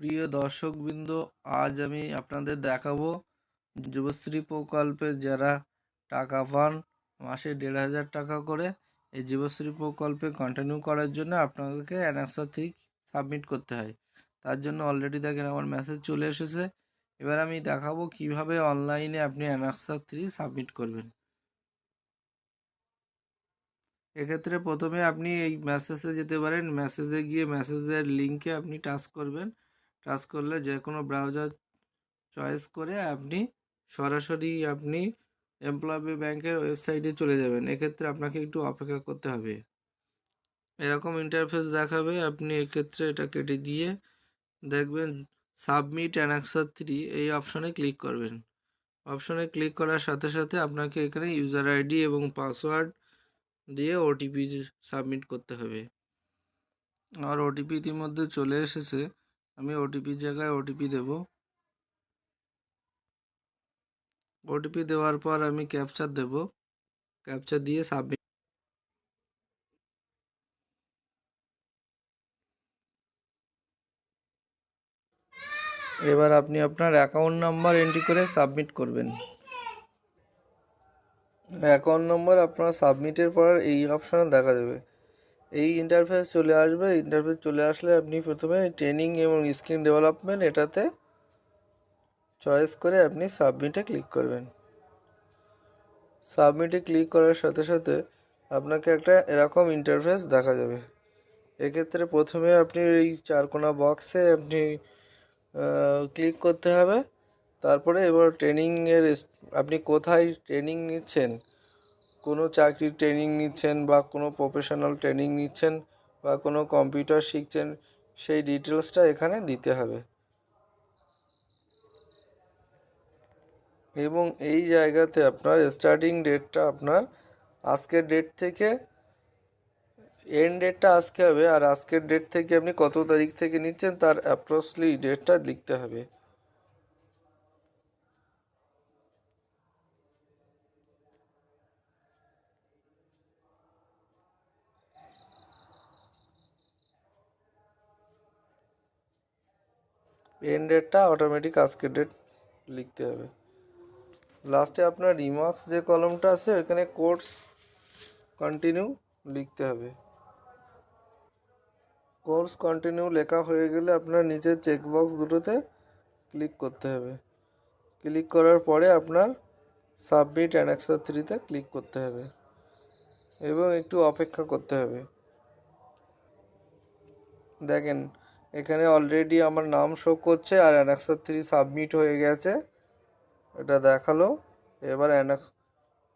প্রিয় দর্শকবৃন্দ, আজ আমি আপনাদের দেখাবো যুবশ্রী প্রকল্পে যারা টাকা পান, মাসে দেড় হাজার টাকা করে, এই যুবশ্রী প্রকল্পে কন্টিনিউ করার জন্য আপনাদেরকে অ্যানাক্সা থ্রি সাবমিট করতে হয়। তার জন্য অলরেডি দেখেন আমার মেসেজ চলে এসেছে। এবার আমি দেখাবো কীভাবে অনলাইনে আপনি অ্যানাক্সা থ্রি সাবমিট করবেন। এক্ষেত্রে প্রথমে আপনি এই মেসেজে যেতে পারেন। মেসেজে গিয়ে মেসেজের লিঙ্কে আপনি টাচ করবেন। টাচ করলে যে কোনো ব্রাউজার চয়েস করে আপনি সরাসরি আপনি এমপ্লয়ি ব্যাংকের ওয়েবসাইটে চলে যাবেন। এক্ষেত্রে আপনাকে একটু অপেক্ষা করতে হবে। এরকম ইন্টারফেস দেখাবে, আপনি এক্ষেত্রে এটা কেটে দিয়ে দেখবেন সাবমিট অ্যানাক্সার থ্রি এই অপশনে ক্লিক করবেন। অপশনে ক্লিক করার সাথে সাথে আপনাকে এখানে ইউজার আইডি এবং পাসওয়ার্ড দিয়ে ওটিপি সাবমিট করতে হবে। আমার ওটিপি ইতিমধ্যে চলে এসেছে। আমি ওটিপির জায়গায় ওটিপি দেব। ওটিপি দেওয়ার পর আমি ক্যাপচার দেব। ক্যাপচার দিয়ে সাবমিট এবার আপনি আপনার অ্যাকাউন্ট নাম্বার এন্ট্রি করে সাবমিট করবেন। অ্যাকাউন্ট নম্বর আপনার সাবমিটের পর এই অপশানে দেখা যাবে। এই ইন্টারফেস চলে আসবে। ইন্টারফেস চলে আসলে আপনি প্রথমে ট্রেনিং এবং স্কিল ডেভেলপমেন্ট এটাতে চয়েস করে আপনি সাবমিটে ক্লিক করবেন। সাবমিটে ক্লিক করার সাথে সাথে আপনাকে একটা এরকম ইন্টারফেস দেখা যাবে। এক্ষেত্রে প্রথমে আপনি এই চারকোনা বক্সে আপনি ক্লিক করতে হবে। তারপরে এবার ট্রেনিংয়ের আপনি কোথায় ট্রেনিং নিচ্ছেন কোনো চাকরির ট্রেনিং নিচ্ছেন বা কোনো প্রফেশনাল ট্রেনিং নিচ্ছেন বা কোনো কম্পিউটার শিখছেন, সেই ডিটেলসটা এখানে দিতে হবে। এবং এই জায়গাতে আপনার স্টার্টিং ডেটটা আপনার আজকের ডেট থেকে এন্ড ডেটটা আজকে হবে, আর আজকের ডেট থেকে আপনি কত তারিখ থেকে নিচ্ছেন, তার অ্যাপ্রক্সলি ডেটটা লিখতে হবে। এন্ড ডেটটা অটোমেটিক আজকে ডেট লিখতে হবে। লাস্টে আপনার রিমার্কস যে কলমটা আছে, ওইখানে কোর্স কন্টিনিউ লিখতে হবে। কোর্স কন্টিনিউ লেখা হয়ে গেলে আপনার নিচের চেকবক্স দুটোতে ক্লিক করতে হবে। ক্লিক করার পরে আপনার সাবমিট অ্যানেক্সার থ্রিতে ক্লিক করতে হবে এবং একটু অপেক্ষা করতে হবে। দেখেন এখানে অলরেডি আমার নাম শো করছে আর অ্যানাক্সার থ্রি সাবমিট হয়ে গেছে। এটা দেখাল। এবার অ্যানাক্স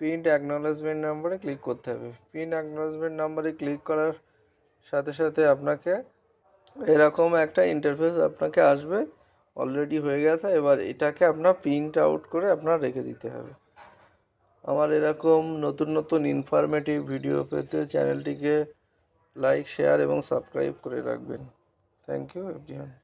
প্রিন্ট অ্যাকনোলেজমেন্ট নাম্বারে ক্লিক করতে হবে। প্রিন্ট অ্যাকনোলেজমেন্ট নাম্বারে ক্লিক করার সাথে সাথে আপনাকে এরকম একটা ইন্টারফেস আপনাকে আসবে। অলরেডি হয়ে গেছে। এবার এটাকে আপনার প্রিন্ট আউট করে আপনার রেখে দিতে হবে। আমার এরকম নতুন নতুন ইনফরমেটিভ ভিডিও পেতে চ্যানেলটিকে লাইক শেয়ার এবং সাবস্ক্রাইব করে রাখবেন। thank you everyone.